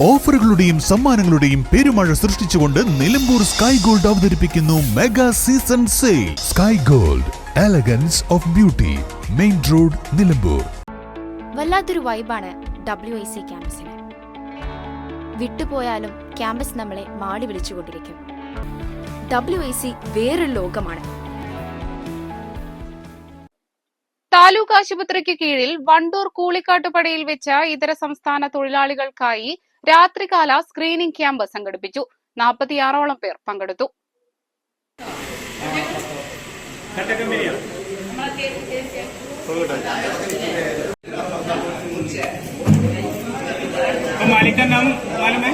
ഓഫറുകളുടെയും സമ്മാനങ്ങളുടെയും പെരുമഴ സൃഷ്ടിച്ചുകൊണ്ട് നിലമ്പൂർ സ്കൈ ഗോൾഡ് അവതരിപ്പിക്കുന്നു mega season sale. Sky Gold elegance of beauty main road Nilambur. വല്ലാത്തൊരു വൈബാണ് ഡബ്ല്യു ഐ സി ക്യാമ്പസിന്. വിട്ടുപോയാലും ക്യാമ്പസ് നമ്മളെ മാടി വിളിച്ചുകൊണ്ടിരിക്കും. ഡബ്ല്യു ഐ സി വേറൊരു ലോകമാണ്. താലൂക്ക് ആശുപത്രിക്ക് കീഴിൽ വണ്ടൂർ കൂളിക്കാട്ടുപടയിൽ വെച്ച ഇതര സംസ്ഥാന തൊഴിലാളികൾക്കായി രാത്രികാല സ്ക്രീനിംഗ് ക്യാമ്പ് സംഘടിപ്പിച്ചു നാൽപ്പത്തിയാറോളം പേർ പങ്കെടുത്തു तो मालिक का नाम मालूम है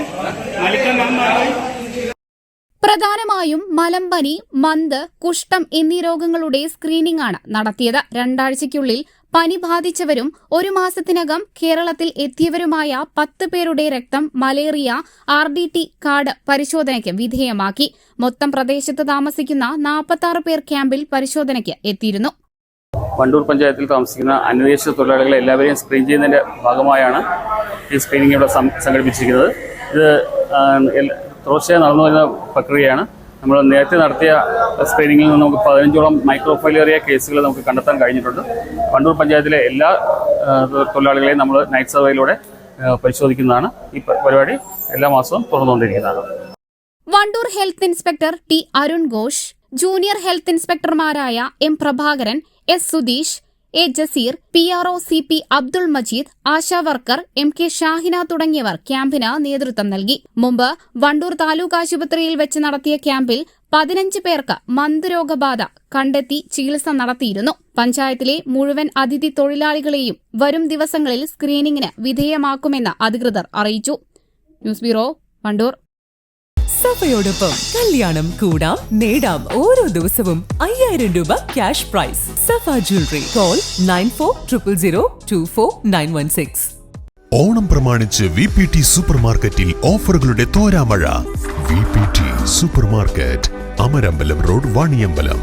പ്രധാനമായും മലമ്പനി മന്ത് കുഷ്ഠം എന്നീ രോഗങ്ങളുടെ സ്ക്രീനിംഗ് ആണ് നടത്തിയത്. രണ്ടാഴ്ചയ്ക്കുള്ളിൽ പനി ബാധിച്ചവരും ഒരു മാസത്തിനകം കേരളത്തിൽ എത്തിയവരുമായ പത്ത് പേരുടെ രക്തം malaria R D T card പരിശോധനയ്ക്ക് വിധേയമാക്കി. മൊത്തം പ്രദേശത്ത് താമസിക്കുന്ന നാൽപ്പത്തി പേർ ക്യാമ്പിൽ പരിശോധനയ്ക്ക് എത്തിയിരുന്നു. വണ്ടൂർ പഞ്ചായത്തിൽ താമസിക്കുന്ന അന്വേഷിച്ച തൊഴിലാളികളെ എല്ലാവരെയും സ്ക്രീൻ ചെയ്യുന്നതിന്റെ ഭാഗമായാണ് ഈ സ്ക്രീനിംഗ് ഇവിടെ സംഘടിപ്പിച്ചിരിക്കുന്നത്. ഇത് തുടർച്ചയായി നടന്നു വരുന്ന പ്രക്രിയയാണ്. നമ്മൾ നേരത്തെ നടത്തിയ സ്ക്രീനിങ്ങിൽ നിന്ന് നമുക്ക് പതിനഞ്ചോളം മൈക്രോഫൈലേറിയ കേസുകൾ നമുക്ക് കണ്ടെത്താൻ കഴിഞ്ഞിട്ടുണ്ട്. വണ്ടൂർ പഞ്ചായത്തിലെ എല്ലാ തൊഴിലാളികളെയും നമ്മൾ നൈറ്റ് സർവേയിലൂടെ പരിശോധിക്കുന്നതാണ്. ഈ പരിപാടി എല്ലാ മാസവും തുറന്നുകൊണ്ടിരിക്കുന്നതാണ് Wandoor health inspector T Arun Ghosh junior health ഇൻസ്പെക്ടർമാരായ M Prabhakaran S Sudheesh A Jaseer P R O C P Abdul Majeed ASHA worker M K Shahina തുടങ്ങിയവർ ക്യാമ്പിന് നേതൃത്വം നൽകി. മുമ്പ് വണ്ടൂർ താലൂക്ക് ആശുപത്രിയിൽ വെച്ച് നടത്തിയ ക്യാമ്പിൽ പതിനഞ്ച് പേർക്ക് മന്ദരോഗബാധ കണ്ടെത്തി ചികിത്സ നടത്തിയിരുന്നു. പഞ്ചായത്തിലെ മുഴുവൻ അതിഥി തൊഴിലാളികളെയും വരും ദിവസങ്ങളിൽ സ്ക്രീനിംഗിന് വിധേയമാക്കുമെന്ന് അധികൃതർ അറിയിച്ചു. News bureau Wandoor. സഫയോടൊപ്പം കല്യാണം കൂടാം നേടാം ഓരോ ദിവസവും അയ്യായിരം രൂപ cash prize Safa jewellery call nine four triple zero two four nine one six Onam പ്രമാണിച്ച് വി പി ടി സൂപ്പർ മാർക്കറ്റിൽ ഓഫറുകളുടെ തോരാമഴ. V P T super market Amarambalam road Vaniyambalam.